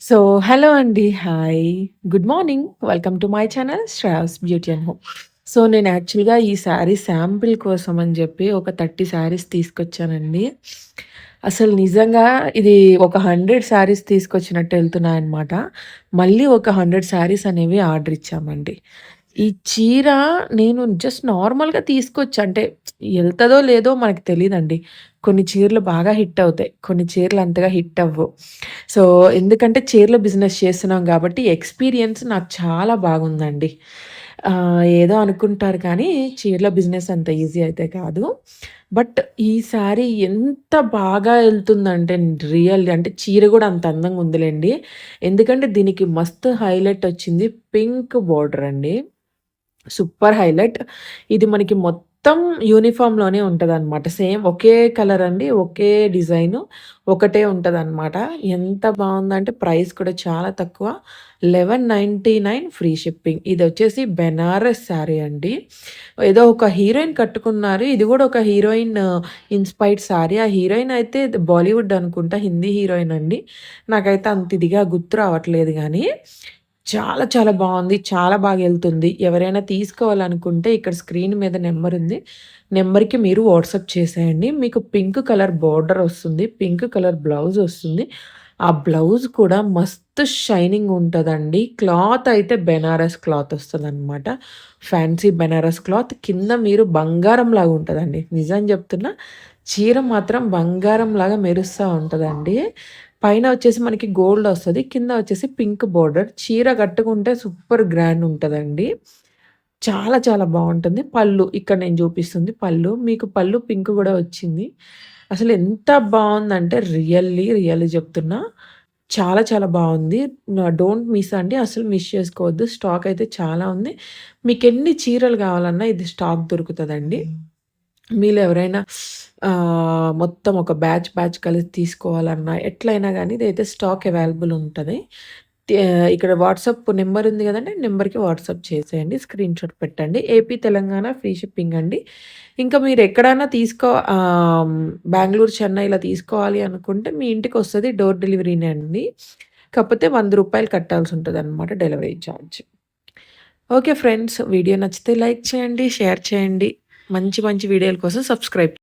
So, hello అండి. Hi. Good morning. Welcome to my channel Shreyas beauty and home. so, నేను యాక్చువల్‌గా ఈ sari sample కోసం అని చెప్పి ఒక 30 శారీస్ తీసుకొచ్చానండి. అసలు నిజంగా ఇది ఒక 100 శారీస్ తీసుకొచ్చినట్టు వెళ్తున్నాయన్నమాట మళ్ళీ ఒక 100 శారీస్ అనేవి ఆర్డర్ ఇచ్చామండి. ఈ చీర నేను జస్ట్ నార్మల్‌గా తీసుకొచ్చా. అంటే వెళ్తుందో లేదో మనకు తెలియదండి కొన్ని చీరలు బాగా హిట్ అవుతాయి. కొన్ని చీరలు అంతగా హిట్ అవ్వవు. సో, ఎందుకంటే చీరల బిజినెస్ చేస్తున్నాం కాబట్టి ఎక్స్‌పీరియన్స్ నాకు చాలా బాగుందండి. ఏదో అనుకుంటారు కానీ చీరల బిజినెస్ అంత ఈజీ అయితే కాదు. బట్ ఈ శారీ ఎంత బాగా వెళ్తుందంటే రియల్ అంటే చీర కూడా అంత అందంగా ఉందిలేండి ఎందుకంటే దీనికి మస్తు హైలైట్ వచ్చింది పింక్ బోర్డర్ అండి. Super highlight. ఇది మనకి మొత్తం మొత్తం యూనిఫార్మ్‌లోనే అనమాట సేమ్ ఒకే కలర్ అండి. ఒకే డిజైను. ఒకటే ఉంటుంది అనమాట ఎంత బాగుందంటే ప్రైస్ కూడా చాలా తక్కువ. 1199 ఫ్రీ షిప్పింగ్. ఇది వచ్చేసి బెనారస్ శారీ అండి. ఏదో ఒక హీరోయిన్ కట్టుకున్నారు. ఇది కూడా ఒక హీరోయిన్ ఇన్‌స్పైర్డ్ శారీ. ఆ హీరోయిన్ అయితే బాలీవుడ్ అనుకుంటా. హిందీ హీరోయిన్ అండి. నాకైతే అంత ఇదిగా గుర్తు రావట్లేదు కానీ చాలా చాలా బాగుంది చాలా బాగా వెళ్తుంది ఎవరైనా తీసుకోవాలనుకుంటే ఇక్కడ స్క్రీన్ మీద నెంబర్ ఉంది. నెంబర్‌కి మీరు వాట్సాప్ చేసేయండి. మీకు పింక్ కలర్ బార్డర్ వస్తుంది. పింక్ కలర్ బ్లౌజ్ వస్తుంది. ఆ బ్లౌజ్ కూడా మస్తు షైనింగ్ ఉంటుందండి క్లాత్ అయితే Banaras cloth వస్తదనమాట. Fancy Banaras cloth. కింద మీరు బంగారంలాగా ఉంటుందండి నిజం చెప్తున్నా. చీర మాత్రం బంగారంలాగా మెరుస్తూ ఉంటుందండి పైన వచ్చేసి మనకి గోల్డ్ వస్తుంది కింద వచ్చేసి పింక్ బోర్డర్. చీర కట్టుకుంటే సూపర్ గ్రాండ్ ఉంటదండి. చాలా చాలా బాగుంటుంది పళ్ళు ఇక్కడ నేను చూపిస్తుంది పళ్ళు. మీకు పళ్ళు పింక్ కూడా వచ్చింది. అసలు ఎంత బాగుందంటే రియల్లీ, రియల్లీ చెప్తున్నా. చాలా చాలా బాగుంది డోంట్ మిస్ అండి. అసలు మిస్ చేసుకోవద్దు. స్టాక్ అయితే చాలా ఉంది. మీకు ఎన్ని చీరలు కావాలన్నా ఇది స్టాక్ దొరుకుతుందండి మీలో ఎవరైనా మొత్తం ఒక బ్యాచ్ బ్యాచ్ కలిసి తీసుకోవాలన్నా ఎట్లైనా కానీ ఇదైతే స్టాక్ అవైలబుల్ ఉంటుంది ఇక్కడ వాట్సాప్ నెంబర్ ఉంది కదండీ! నెంబర్‌కి వాట్సాప్ చేసేయండి. స్క్రీన్‌షాట్ పెట్టండి. ఏపీ, తెలంగాణ ఫ్రీ షిప్పింగ్ అండి. ఇంకా మీరు ఎక్కడైనా తీసుకో బెంగళూరు చెన్నై ఇలా తీసుకోవాలి అనుకుంటే మీ ఇంటికి వస్తుంది డోర్ డెలివరీనే అండి. కాకపోతే వంద రూపాయలు కట్టాల్సి ఉంటుంది అనమాట delivery charge. Okay friends. Video నచ్చితే లైక్ చేయండి. షేర్ చేయండి. మంచి మంచి వీడియోల కోసం సబ్స్క్రైబ్